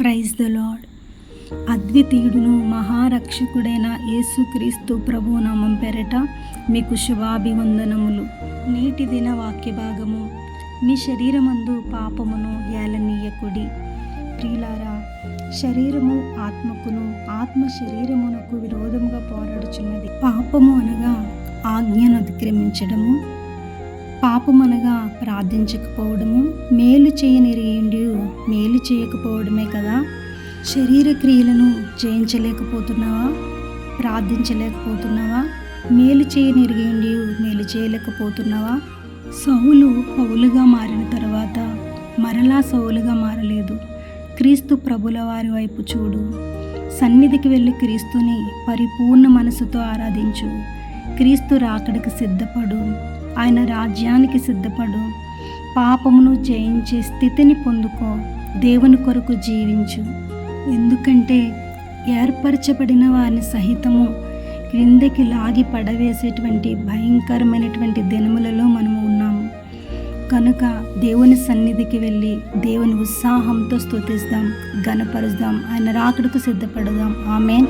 Praise the Lord అద్వితీయుడును మహారక్షకుడైన యేసుక్రీస్తు ప్రభు నామం పెరట మీకు శుభాభివందనములు. నేటి దిన వాక్య భాగము మీ శరీరమందు పాపమును ఏలనీయకుడి. ప్రియులారా శరీరము ఆత్మకును ఆత్మ శరీరమునకు విరోధముగా పోరాడుచున్నది. పాపము అనగా ఆజ్ఞను అతిక్రమించడము. పాపమనగా ప్రార్థించకపోవడము మేలు చేయనిరిగిండి మేలు చేయకపోవడమే కదా? శరీర క్రియలను జయించలేకపోతున్నావా? ప్రార్థించలేకపోతున్నావా? మేలు చేయనిరిగేండి మేలు చేయలేకపోతున్నావా? సౌలు పౌలుగా మారిన తర్వాత మరలా సౌలుగా మారలేదు. క్రీస్తు ప్రభుల వారి వైపు చూడు. సన్నిధికి వెళ్ళి క్రీస్తుని పరిపూర్ణ మనసుతో ఆరాధించు. క్రీస్తు రాకడికి సిద్ధపడు. ఆయన రాజ్యానికి సిద్ధపడు. పాపమును జయించే స్థితిని పొందుకో. దేవుని కొరకు జీవించు. ఎందుకంటే ఏర్పరచబడిన వారిని సహితము క్రిందకి లాగి పడవేసేటువంటి భయంకరమైనటువంటి దినములలో మనము ఉన్నాము కనుక దేవుని సన్నిధికి వెళ్ళి దేవుని ఉత్సాహంతో స్తుతిస్తాం గనపరుస్తాం ఆయన రాకడకు సిద్ధపడదాం. ఆమెన్.